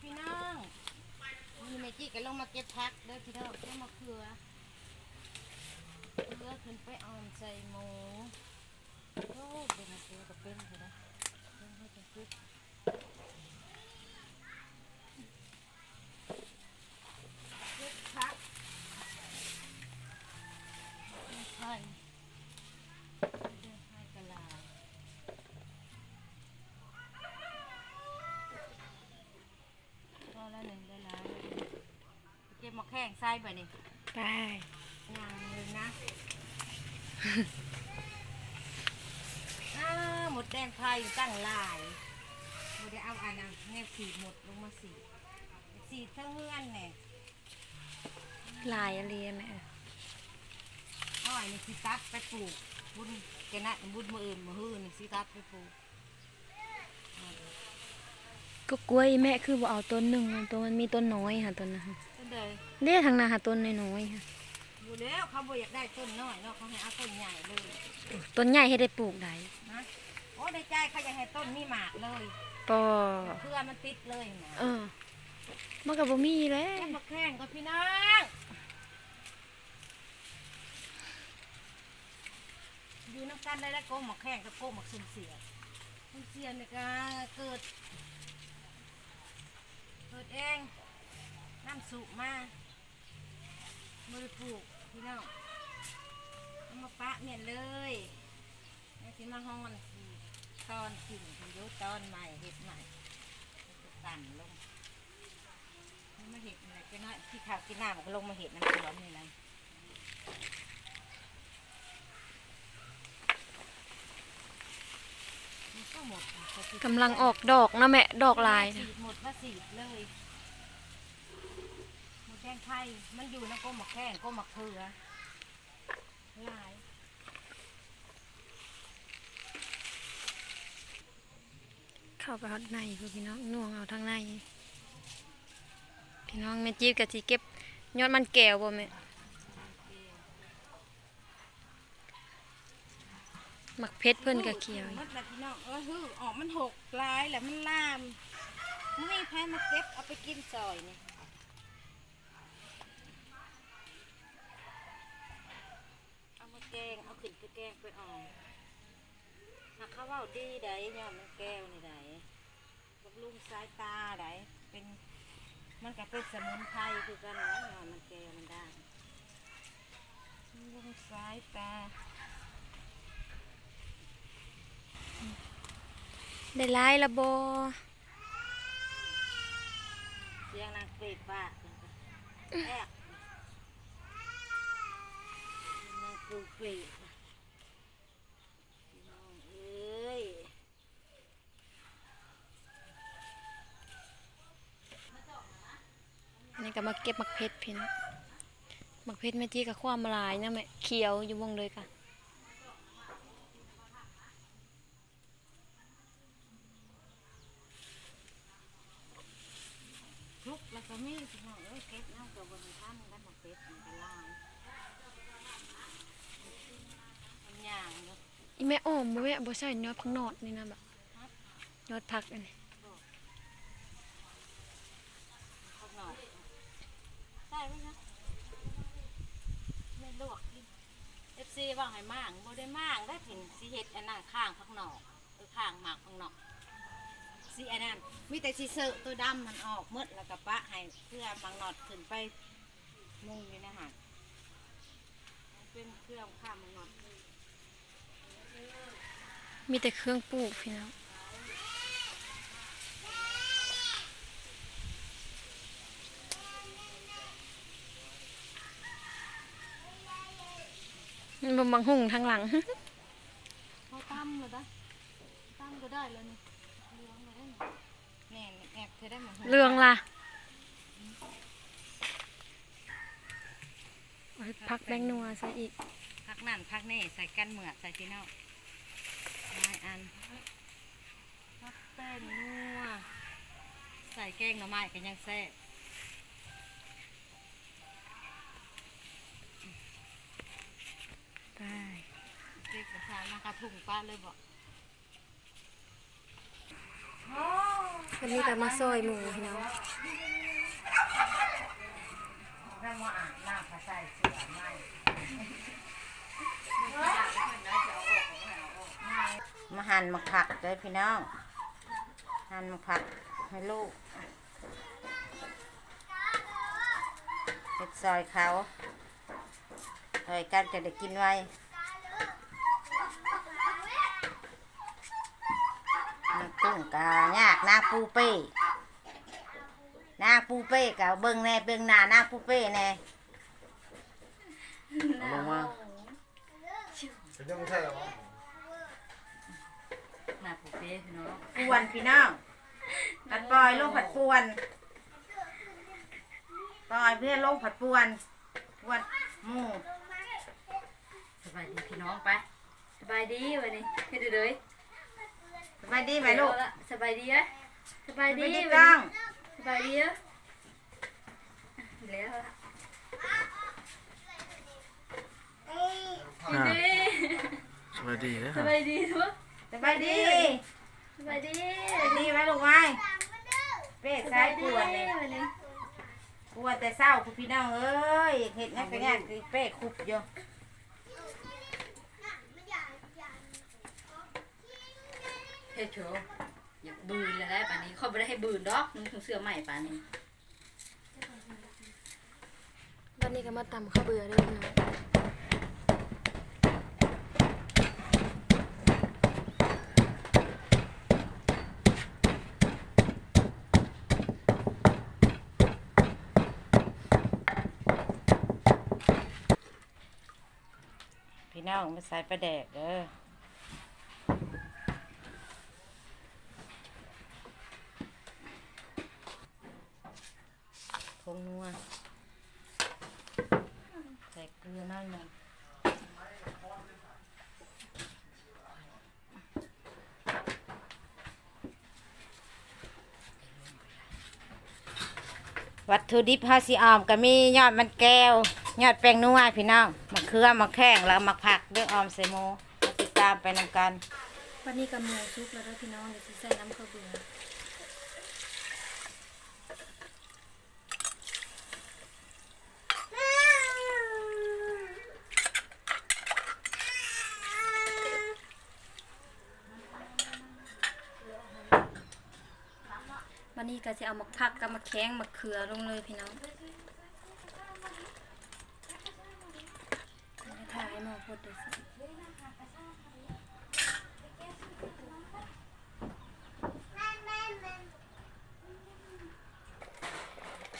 พี่น้องมีเมจิก็ลงมาเก็บพักเด้อพี่น้องเก็บมะเขือเลือขึ้นไปออมใส่หมูโอ้เป็นมะเขือกับเป็นเถอะนะเป็นให้เป็นคุกเก็บพักไม่ใช่เดินให้กะลา ก็ละหนึ่งได้แล้วเก็บ หมกแข้งไส้ไปนี่ไปงานเลยนะอ้าหมดแดงไทยตั้งหลายไม่ได้เอาอันนั้นแนวสีหมดลงมาสีสีเท่าเฮือนเนี่ยลายอะไรแม่อ้อยนี่สิตัดไปปลูกบุญแกนะบุญมืออื่นมือหื้อนี่สิตัดไปปลูกก็กล้วยแม่คือบ่เอาต้นหนึ่งตัวมันมีต้นน้อยค่ะต้นนะ ค่ะต้นเดยเรียกทางนาหาต้นน้อยๆค่ะอยู่แล้วเขาบ่อยากได้ต้นน้อยเนาะเขาให้เอาต้นใหญ่เลยต้นใหญ่ให้ได้ปลูกได้นะโอ้ได้ใจเขาอยากให้ต้นมีหมากเลยปอเพื่อมันติดเลยนะเออมันก็บ่มีแล้แค่วมาแข่งกับพี่น้องอยู่น้ำกันได้แล้วโกหมกแข่งกับโกหมกสุ่มเสียสุ่มเสียเนี่ยก็เกิดเกิดเอง น้ำสุกมามือปลูกพี่น้องเอามาปะเนี่ยเลยนี่สิมาห้องสิตอนกิ่งถึงยุตอนใหม่เห็ดใหม่จะตันลงมันมาเห็ดอะไรก็น้อยที่ข้าวกินหน้ามันก็ลงมาเห็ดน้ำสวนนี่นะมันก็หมดอะเขาสิกำลังออกดอกนะแม่ ดอกลายสีนะดหมดว่าสีดเลยหมดแด งไทยมันอยู่ในก้มหมักแข้งก้มหมักเขือลายเข้าไปฮอดในคือพี่น้องน่วงเอาทางใน พี่น้องแม่จี๊ดก็สิเก็บยอดมันแก้วบ่แม่หมักเพชรเพิ่นก็เขียวอยู่มันแบบพี่น้องเออฮือออกมันหกลายแหละมันลามมันมีแพ้มาเก็บเอาไปกินซอยนี่ เอามาแกง เอาขึ้นไปแกงไปอ่อมหากเขาเว่าดีได้ยอดมันแก้วนี่ได้บำรุงสายตาได้เป็นมันก็เป็นสมุนไพรคือกันนะยอดมันแก้วมันได้บำรุงสายตา ได้หลายละบ่เสียงนางเปรตบ้าแอบนางปูเปรตพี่น้องเอ้ย อันนี้ก็มาเก็บหมักเพชรพี่น้องหมักเพชรแม่จี๊ดก็ความลายนะแม่เขียวอยู่วงเลยค่ะทุกข์แล้วก็มีพี่น้องเอ้ยเก็บน้ำกับบนท่านได้มาเป็ดมันก็ลายมันย่างเนาะอีแม่อ้อมบ่แม่บ่ใส่ยอดพักนอดนี่นะแบบยอดผักอันนี้ ข้างนอกใช่ไหมคะไม่ลวกกินเอฟ ซีว่าให้มากบ่ได้มากได้ถึงสีเห็ดอันนั้นข้างข้างนอกเออข้างหมากข้างนอกสีอันนั้นมีแต่สีเสือตัวดำมันออกหมดแล้วก็ปะให้เพื่อบางนอดขึ้นไปมุงอยู่นะฮะมันเป็นเครื่องข้ามบางนอดมีแต่เครื่องปลูกพี่น้อง มันบ่บังหุ่งทางหลังเขาตั้มเลยได้ตั้มก็ได้แล้วนี่เลี้ยงมาได้แน่แอบเธอได้หมดเรื่องล่ะเอาให้พักแบงนัวใส่อีก พักนั่นพักนี่ใส่กันเหมือกใส่พี่น้องหลายอันพักแป้งนัวใส่แกงหน่อไม้กันยังแซ่บ ได้เด็กกระชามากระถุงป้าเลยบอกวันนี้ก็มาซอยหมูพี่น้องแล้วมาอาบน้ำผ้าใส่เสื้อไหมมาหั่นมาผักเลยพี่น้อง หั่นมาผักให้ลูกเห็ดซอยเขา ซอยกันจะได้กินไว้น้ำตึ้งกายากนางปูเป้นางปูเป้กะเบิ่งแน่เบิ่งหน้านางปูเป้แน่ลงมาเป็นยังใช่หรอหน้าผูกเป้พี่น้องปวนพี่น้องผัดปล่อยลงผัดปวนปล่อยเพื่อนลงผัดปวนปวนหมูส บายดีพี่น้องไปสบายดีวันนี้เฮ็ดเลยสบายดีไหมลูกสบายดีอะสบายสดีบายดีวันก้อนี้งสบายดีอะแล้วล่ะอ่าดีสวัสดีนะคสรับบายดีทุกสบายดีสบายดีสบายดีไหมลูกไหมเป้สซ้าบายยปดีวนเลยวันนี้ปวนแต่เศร้าคุณพี่น้องเอ้ยเห็ดงั้นก็งั้นคือเป้คุบอยู่ เฮ็ดโชว์อยากบืนแล้วได้ป่านนี้เขาไม่ได้ให้บืนดอกมึงถึงเสื้อใหม่ป่านนี้วันนี้ก็มาตำข้าวเบื่อเด้อพี่น้องพี่น้องมาใส่ปลาแดกเด้อ งนัว ใส่เกลือน่อยหนึงวัตถุดิบเฮาสิออมก็มียอดมันแก้วยอดแป้งนัวพี่น้องมะเขือมะแข้งแล้วมะผักเรื่องออมใส่หมูติดตามไปนำกัน วันนี้ก็หมูซุปแล้วพี่น้องเดี๋ยวสิใส่น้ำข้าวเบื่อ วันนี้ก็จะเอามาพักกับมาแข้งมาเขือลงเลยพี่น้องถ่ายให้มอพูดดูสิ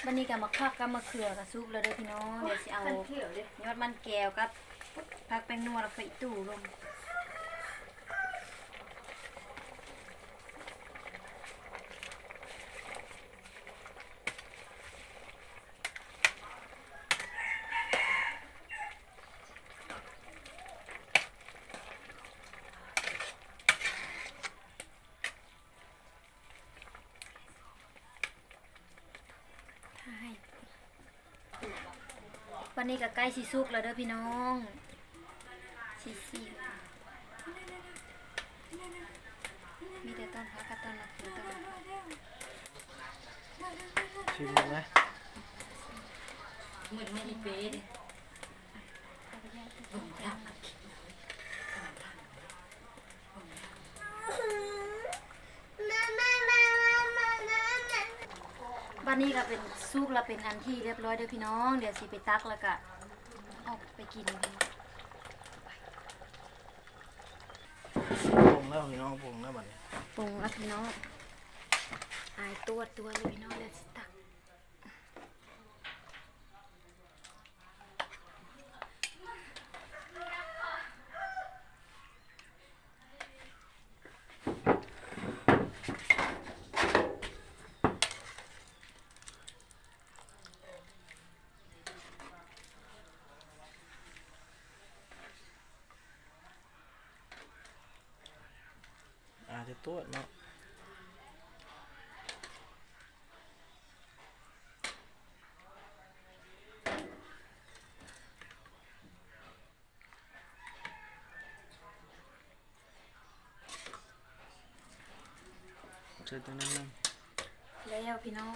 วันนี้ก็มาพักกับมาเขือกับซุปแล้วเด้อพี่น้อง เดี๋ยวสิเอายวเลยยอดมันแก้วกับพักแป้งนัวแล้วไปตู้ลง ถ่าย วันนี้ก็ใกล้สิสุกแล้วเด้อพี่น้องสิสิมีแต่ต้นพักกับต้นมะเขือต้นมะเขือชิมไหมเหมือนไม่อีเป้ดิเอาไปย่างตู้ ผมรัก วันนี้ก็เป็นสุกแล้วเป็นอันที่เรียบร้อยเด้อพี่น้อง เดี๋ยวสิไปตักแล้วก็เอาไปกินกันปรุงแล้วพี่น้องปรุงแล้วบัดนี้ปรุงแล้วพี่น้องอายตัวตัวเลยพี่น้องเดี๋ยวสิ จจะตัวจเนาะใส่ตัวนั้นนึงแล้วพี่น้อง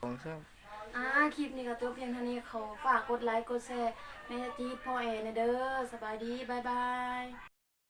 ของซ้อ่าคลิปนี้ก็ตัวเพียงเท่านี้เขาฝากกดไลค์กดแชร์แม่จีดพ่อแอนะเด้อสบายดี บ๊ายบาย